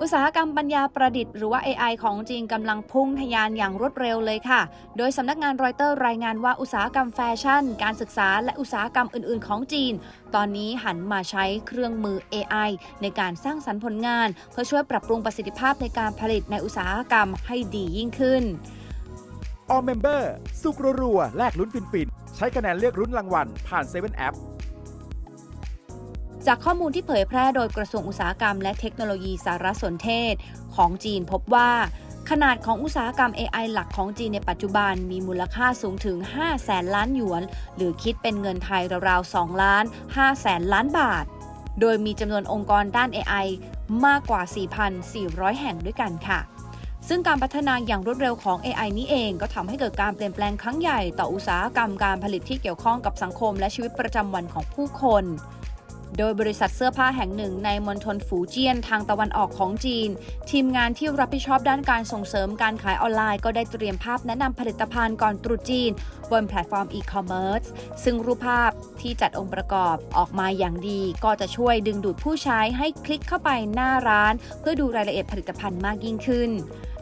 อุตสาหกรรมปัญญาประดิษฐ์หรือว่า AI ของจีนกำลังพุ่งทะยานอย่างรวดเร็วเลยค่ะ โดยสำนักงานรอยเตอร์รายงานว่าอุตสาหกรรมแฟชั่น การศึกษา และอุตสาหกรรมอื่น ๆ ของจีน ตอนนี้หันมาใช้เครื่องมือ AI ในการสร้างสรรค์ผลงาน เพื่อช่วยปรับปรุงประสิทธิภาพในการผลิตในอุตสาหกรรมให้ดียิ่งขึ้น All Member สุกรัวๆแลกลุ้นฟินๆใช้คะแนนเลือกลุ้นรางวัลผ่าน7 App จากข้อมูลที่เผยแพร่โดยกระทรวงอุตสาหกรรม และเทคโนโลยีสารสนเทศ ของจีนพบว่า ขนาดของอุตสาหกรรม AI หลักของจีนในปัจจุบันมีมูลค่าสูงถึง 5 แสนล้านหยวน หรือคิดเป็นเงินไทยราวๆ 2 ล้าน 5 แสนล้านบาท โดยมีจำนวนองค์กรด้าน AI มากกว่า 4,400 แห่งด้วยกันค่ะซึ่งการพัฒนาอย่างรวดเร็วของ AI นี้เองก็ทำให้เกิดการเปลี่ยนแปลงครั้งใหญ่ต่ออุตสาหกรรมการผลิตที่เกี่ยวข้องกับสังคมและชีวิตประจำวันของผู้คน โดยบริษัทเสื้อผ้าแห่งหนึ่งในมณฑลฝูเจี้ยนทางตะวันออกของจีน ทีมงานที่รับผิดชอบด้านการส่งเสริมการขายออนไลน์ก็ได้เตรียมภาพแนะนำผลิตภัณฑ์ก่อนตรุษจีน บนแพลตฟอร์มอีคอมเมิร์ซซึ่งรูปภาพที่จัดองค์ประกอบออกมาอย่างดี ก็จะช่วยดึงดูดผู้ใช้ให้คลิกเข้าไปหน้าร้าน เพื่อดูรายละเอียดผลิตภัณฑ์มากยิ่งขึ้น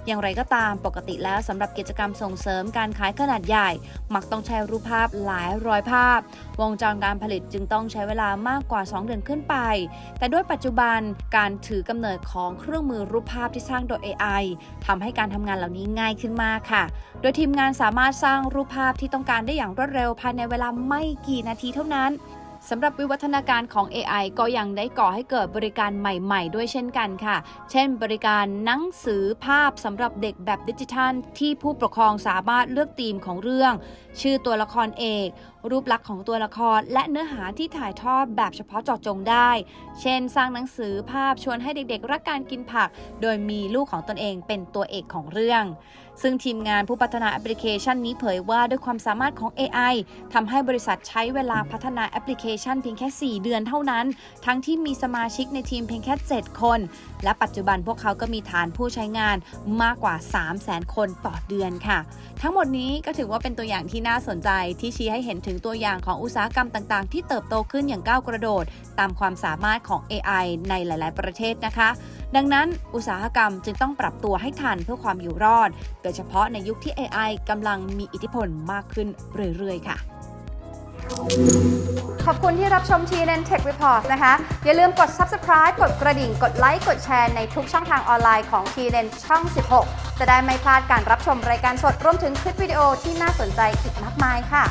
อย่างไรก็ตามปกติแล้วสำหรับกิจกรรมส่งเสริมการขายขนาดใหญ่ มักต้องใช้รูปภาพหลายร้อยภาพ วงจรการผลิตจึงต้องใช้เวลามากกว่า 2 เดือนขึ้นไป แต่ด้วยปัจจุบันการถือกำเนิดของเครื่องมือรูปภาพที่สร้างโดย AI ทำให้การทำงานเหล่านี้ง่ายขึ้นมากค่ะ โดยทีมงานสามารถสร้างรูปภาพที่ต้องการได้อย่างรวดเร็วภายในเวลาไม่กี่นาทีเท่านั้น สำหรับวิวัฒนาการของ AI ก็ยังได้ก่อให้เกิดบริการใหม่ ๆ ด้วยเช่นกันค่ะ เช่น บริการหนังสือภาพสำหรับเด็กแบบดิจิทัล ที่ผู้ปกครองสามารถเลือกธีมของเรื่อง ชื่อตัวละครเอก รูปลักษณ์ของตัวละคร และเนื้อหาที่ถ่ายทอดแบบเฉพาะเจาะจงได้ เช่น สร้างหนังสือภาพชวนให้เด็กๆ รักการกินผัก โดยมีลูกของตนเองเป็นตัวเอกของเรื่อง ซึ่งทีมงานผู้พัฒนาแอปพลิเคชันนี้เผยว่าด้วยความสามารถของ AI ทำให้บริษัทใช้เวลาพัฒนาแอปพลิเคชันเพียงแค่ 4 เดือนเท่านั้น ทั้งที่มีสมาชิกในทีมเพียงแค่ 7 คน และปัจจุบันพวกเขาก็มีฐานผู้ใช้งานมากกว่า 3 0 0 0 0 0 คนต่อเดือนค่ะ ทั้งหมดนี้ก็ถือว่าเป็นตัวอย่างที่น่าสนใจที่ชี้ให้เห็นถึงตัวอย่างของอุตสาหกรรมต่างๆ ที่เติบโตขึ้นอย่างก้าวกระโดด ตามความสามารถของ AI ในหลาย ๆ ประเทศนะคะ ดังนั้นอุตสาหกรรมจึงต้องปรับตัวให้ทันเพื่อความอยู่รอด โดยเฉพาะในยุคที่ AI กำลังมีอิทธิพลมากขึ้นเรื่อยๆ ค่ะ ขอบคุณที่รับชม TNN Tech Report นะคะ อย่าลืมกด subscribe กดกระดิ่ง กดไลค์ กดแชร์ในทุกช่องทางออนไลน์ของ TNN ช่อง 16 จะได้ไม่พลาดการรับชมรายการสดรวมถึงคลิปวิดีโอที่น่าสนใจอีกมากมายค่ะ